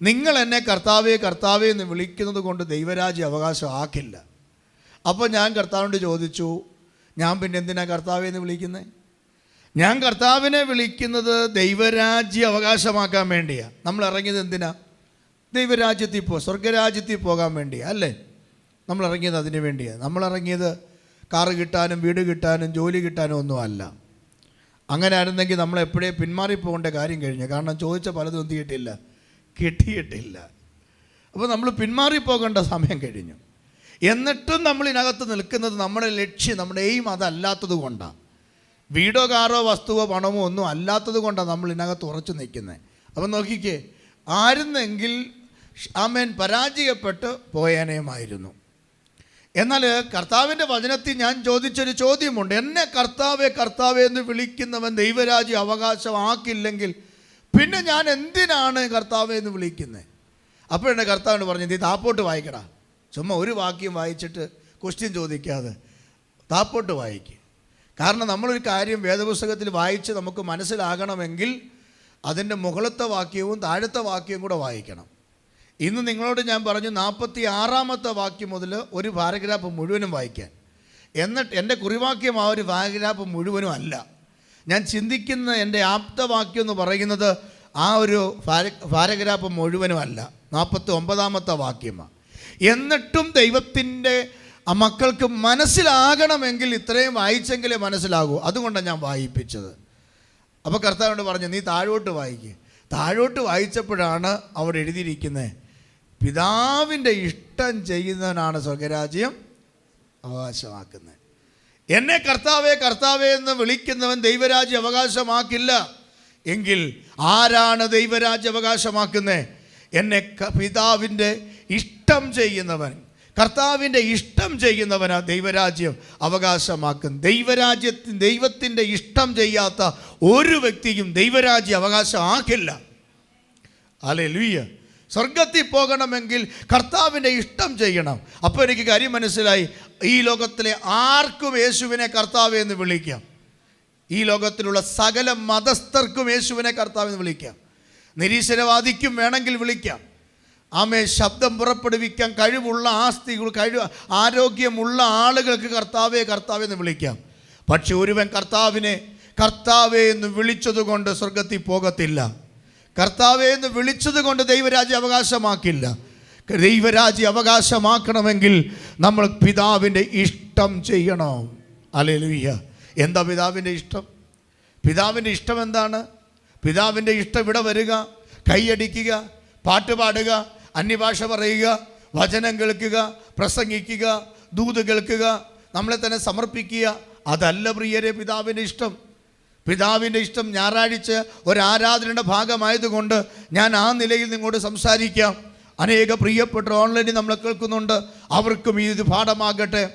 നിങ്ങൾ എന്നെ കർത്താവേ കർത്താവേ എന്ന് വിളിക്കുന്നത് കൊണ്ട് ദൈവരാജ്യ അവകാശം ആക്കില്ല അപ്പോൾ ഞാൻ കർത്താവിനോട് ചോദിച്ചു ഞാൻ പിന്നെ എന്തിനാ കർത്താവേ എന്ന് വിളിക്കുന്നത് ഞാൻ കർത്താവിനെ വിളിക്കുന്നത് ദൈവരാജ്യ അവകാശമാക്കാൻ വേണ്ടിയാണ് നമ്മൾ ഇറങ്ങിയത് എന്തിനാ? ദൈവരാജ്യത്തിൽ പോ സ്വർഗരാജ്യത്തിൽ പോകാൻ വേണ്ടിയാണ് അല്ലേ? നമ്മൾ ഇറങ്ങിയത് അതിന് വേണ്ടിയാണ് നമ്മൾ ഇറങ്ങിയത് കാറ് കിട്ടാനും വീട് കിട്ടാനും ജോലി കിട്ടാനും ഒന്നുമല്ല അങ്ങനെ ആയിരുന്നെങ്കിൽ നമ്മൾ എപ്പോഴേ പിന്മാറിപ്പോകേണ്ട കാര്യം കഴിഞ്ഞു. കാരണം ചോദിച്ച പലതും എന്ത് കിട്ടിയില്ല കിട്ടിയിട്ടില്ല. അപ്പോൾ നമ്മൾ പിന്മാറിപ്പോകേണ്ട സമയം കഴിഞ്ഞു. എന്നിട്ടും നമ്മൾ ഇതിനകത്ത് നിൽക്കുന്നത് നമ്മുടെ ലക്ഷ്യം നമ്മുടെ എയിം അതല്ലാത്തത് കൊണ്ടാണ്. വീടോ കാറോ വസ്തുവോ പണമോ ഒന്നും അല്ലാത്തത് കൊണ്ടാണ് നമ്മൾ ഇതിനകത്ത് ഉറച്ചു നിൽക്കുന്നത്. അപ്പം നോക്കിക്കേ ആയിരുന്നെങ്കിൽ ആമേൻ പരാജയപ്പെട്ട് പോയേനേമായിരുന്നു എന്നാൽ കർത്താവിന്റെ വചനത്തിൽ ഞാൻ ചോദിച്ചൊരു ചോദ്യമുണ്ട്. എന്നെ കർത്താവെ കർത്താവെ എന്ന് വിളിക്കുന്നവൻ ദൈവരാജ്യം അവകാശമാക്കില്ലെങ്കിൽ പിന്നെ ഞാൻ എന്തിനാണ് കർത്താവെ എന്ന് വിളിക്കുന്നത് അപ്പോഴെന്നെ കർത്താവിന് പറഞ്ഞു നീ താപ്പോട്ട് വായിക്കടാ. ചുമ്മാ ഒരു വാക്യം വായിച്ചിട്ട് ക്വസ്റ്റ്യൻ ചോദിക്കാതെ താപ്പോട്ട് വായിക്കുക കാരണം നമ്മളൊരു കാര്യം വേദപുസ്തകത്തിൽ വായിച്ച് നമുക്ക് മനസ്സിലാകണമെങ്കിൽ അതിന്റെ മുകളത്തെ വാക്യവും താഴത്തെ വാക്യവും കൂടെ വായിക്കണം. ഇന്ന് നിങ്ങളോട് ഞാൻ പറഞ്ഞു നാൽപ്പത്തി ആറാമത്തെ വാക്യം മുതൽ ഒരു പാരഗ്രാഫ് മുഴുവനും വായിക്കാൻ. എന്നിട്ട് എന്റെ കുറിവാക്യം ആ ഒരു പാരഗ്രാഫ് മുഴുവനും അല്ല. ഞാൻ ചിന്തിക്കുന്ന എന്റെ ആപ്തവാക്യം എന്ന് പറയുന്നത് ആ ഒരു ഫാര പാരഗ്രാഫ് മുഴുവനും അല്ല നാൽപ്പത്തി ഒമ്പതാമത്തെ വാക്യമാണ് എന്നിട്ടും ദൈവത്തിന്റെ മക്കൾക്ക് മനസ്സിലാകണമെങ്കിൽ ഇത്രയും വായിച്ചെങ്കിലേ മനസ്സിലാകൂ. അതുകൊണ്ടാണ് ഞാൻ വായിപ്പിച്ചത്. അപ്പോൾ കർത്താവിനോട് പറഞ്ഞു നീ താഴോട്ട് വായിക്കുക താഴോട്ട് വായിച്ചപ്പോഴാണ് അവർ എഴുതിയിരിക്കുന്നത് പിതാവിന്റെ ഇഷ്ടം ചെയ്യുന്നവനാണ് സ്വർഗരാജ്യം അവകാശമാക്കുന്നത്. എന്നെ കർത്താവേ കർത്താവേ എന്ന് വിളിക്കുന്നവൻ ദൈവരാജ്യം അവകാശമാക്കില്ല. എങ്കിൽ ആരാണ് ദൈവരാജ്യം അവകാശമാക്കുന്നത് എന്നെ പിതാവിന്റെ ഇഷ്ടം ചെയ്യുന്നവൻ. കർത്താവിന്റെ ഇഷ്ടം ചെയ്യുന്നവനാ ദൈവരാജ്യം അവകാശമാക്കും ദൈവരാജ്യത്തിന് ദൈവത്തിന്റെ ഇഷ്ടം ചെയ്യാത്ത ഒരു വ്യക്തിയും ദൈവരാജ്യം അവകാശമാക്കില്ല അല്ലെ ലൂയ്യ സ്വർഗത്തിൽ പോകണമെങ്കിൽ കർത്താവിന്റെ ഇഷ്ടം ചെയ്യണം. അപ്പോൾ എനിക്ക് കാര്യം മനസ്സിലായി. ഈ ലോകത്തിലെ ആർക്കും യേശുവിനെ കർത്താവ് എന്ന് വിളിക്കാം. ഈ ലോകത്തിലുള്ള സകല മതസ്ഥർക്കും യേശുവിനെ കർത്താവ് എന്ന് വിളിക്കാം. നിരീശ്വരവാദിക്കും വേണമെങ്കിൽ വിളിക്കാം. ആമേ ശബ്ദം പുറപ്പെടുവിക്കാൻ കഴിവുള്ള ആസ്തികൾ കഴിവ് ആരോഗ്യമുള്ള ആളുകൾക്ക് കർത്താവേ കർത്താവേ എന്ന് വിളിക്കാം. പക്ഷെ ഒരുവൻ കർത്താവിനെ കർത്താവേ എന്ന് വിളിച്ചതുകൊണ്ട് സ്വർഗത്തിൽ പോകത്തില്ല. കർത്താവേ എന്ന് വിളിച്ചതുകൊണ്ട് ദൈവരാജ്യം അവകാശമാക്കില്ല. ദൈവരാജ്യ അവകാശമാക്കണമെങ്കിൽ നമ്മൾ പിതാവിന്റെ ഇഷ്ടം ചെയ്യണം. അലലുയ്യ എന്താ പിതാവിന്റെ ഇഷ്ടം? പിതാവിന്റെ ഇഷ്ടം എന്താണ്? പിതാവിന്റെ ഇഷ്ടം ഇവിടെ വരിക കൈയടിക്കുക പാട്ട് പാടുക അന്യഭാഷ പറയുക വചനം കേൾക്കുക പ്രസംഗിക്കുക ദൂത് കേൾക്കുക നമ്മളെ തന്നെ സമർപ്പിക്കുക. അതല്ല പ്രിയരെ പിതാവിന്റെ ഇഷ്ടം. പിതാവിന്റെ ഇഷ്ടം ഞായറാഴ്ച ഒരു ആരാധനയുടെ ഭാഗമായതുകൊണ്ട് ഞാൻ ആ നിലയിൽ നിങ്ങളോട് സംസാരിക്കാം. അനേക പ്രിയപ്പെട്ട ഓൺലൈനിൽ നമ്മൾ കേൾക്കുന്നുണ്ട്. അവർക്കും ഇത് പാഠമാകട്ടെ.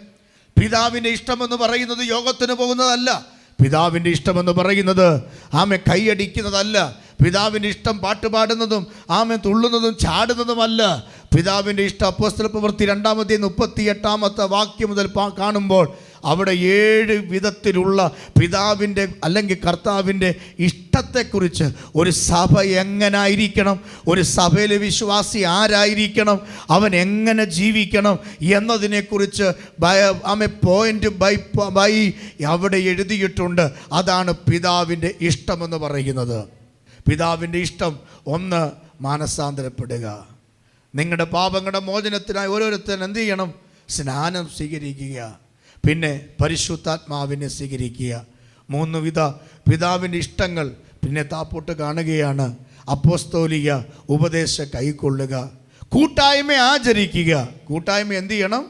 പിതാവിന്റെ ഇഷ്ടമെന്ന് പറയുന്നത് യോഗത്തിന് പോകുന്നതല്ല. പിതാവിന്റെ ഇഷ്ടമെന്ന് പറയുന്നത് ആമെ കൈയടിക്കുന്നതല്ല പിതാവിന്റെ ഇഷ്ടം പാട്ട് പാടുന്നതും ആമെ തുള്ളുന്നതും ചാടുന്നതുമല്ല. പിതാവിന്റെ ഇഷ്ടം അപ്പോസ്തല പ്രവൃത്തി രണ്ടാമത്തെ മുപ്പത്തി എട്ടാമത്തെ വാക്യം മുതൽ കാണുമ്പോൾ അവിടെ ഏഴ് വിധത്തിലുള്ള പിതാവിന്റെ അല്ലെങ്കിൽ കർത്താവിന്റെ ഇഷ്ടത്തെക്കുറിച്ച് ഒരു സഭ എങ്ങനായിരിക്കണം? ഒരു സഭയിലെ വിശ്വാസി ആരായിരിക്കണം? അവൻ എങ്ങനെ ജീവിക്കണം എന്നതിനെക്കുറിച്ച് ആമെ പോയിന്റ് ബൈ ബൈ അവിടെ എഴുതിയിട്ടുണ്ട്. അതാണ് പിതാവിന്റെ ഇഷ്ടമെന്ന് പറയുന്നത്. പിതാവിന്റെ ഇഷ്ടം ഒന്ന് മാനസാന്തരപ്പെടുക. നിങ്ങളുടെ പാപങ്ങളുടെ മോചനത്തിനായി ഓരോരുത്തരും എന്ത് ചെയ്യണം? സ്നാനം സ്വീകരിക്കുക. പിന്നെ പരിശുദ്ധാത്മാവിനെ സ്വീകരിക്കുക. മൂന്ന് വിധ പിതാവിന്റെ ഇഷ്ടങ്ങൾ പിന്നെ താപ്പോട്ട് കാണുകയാണ്. അപ്പോസ്തോലിക ഉപദേശ കൈക്കൊള്ളുക. കൂട്ടായ്മ ആചരിക്കുക. കൂട്ടായ്മ എന്ത് ചെയ്യണം?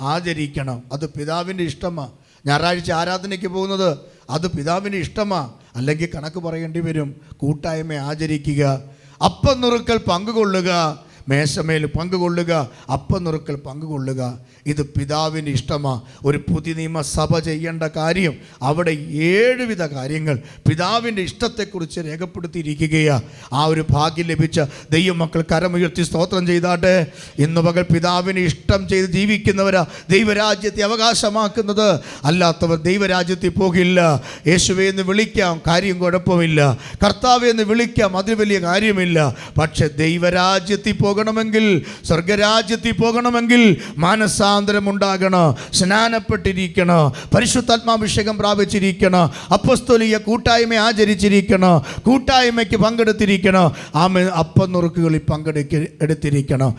ആചരിക്കണം. അത് പിതാവിന്റെ ഇഷ്ടമാണ് ഞായറാഴ്ച ആരാധനയ്ക്ക് പോകുന്നത് അത് പിതാവിന്റെ ഇഷ്ടമാണ് അല്ലെങ്കിൽ കണക്ക് പറയേണ്ടി വരും. കൂട്ടായ്മ ആചരിക്കുക. അപ്പം നുറുക്കൽ പങ്കുകൊള്ളുക. മേശമേൽ പങ്കുകൊള്ളുക അപ്പം നുറുക്കൽ പങ്കുകൊള്ളുക. ഇത് പിതാവിന് ഇഷ്ടമാണ് ഒരു പുതിയ നിയമസഭ ചെയ്യേണ്ട കാര്യം അവിടെ ഏഴുവിധ കാര്യങ്ങൾ പിതാവിന്റെ ഇഷ്ടത്തെക്കുറിച്ച് രേഖപ്പെടുത്തിയിരിക്കുകയാണ് ആ ഒരു ഭാഗ്യം ലഭിച്ച ദൈവമക്കൾ കരമുയർത്തി സ്തോത്രം ചെയ്താട്ടെ. ഇന്ന് പകൽ പിതാവിന് ഇഷ്ടം ചെയ്ത് ജീവിക്കുന്നവരാ ദൈവരാജ്യത്തെ അവകാശമാക്കുന്നത്. അല്ലാത്തവർ ദൈവരാജ്യത്തിൽ പോകില്ല. യേശുവെ എന്ന് വിളിക്കാം കാര്യം കുഴപ്പമില്ല. കർത്താവെ എന്ന് വിളിക്കാം അതിൽ വലിയ കാര്യമില്ല. പക്ഷെ ദൈവരാജ്യത്തിൽ പോകണമെങ്കിൽ സ്വർഗരാജ്യത്തിൽ പോകണമെങ്കിൽ മാനസാന്തരം ഉണ്ടാകണം സ്നാനപ്പെട്ടിരിക്കണം പരിശുദ്ധാത്മാഭിഷേകം പ്രാപിച്ചിരിക്കണം അപ്പസ്തോലിയ കൂട്ടായ്മ ആചരിച്ചിരിക്കണം കൂട്ടായ്മയ്ക്ക് പങ്കെടുത്തിരിക്കണം ആമ അപ്പം നുറുക്കുകളിൽ പങ്കെടുക്ക എടുത്തിരിക്കണം.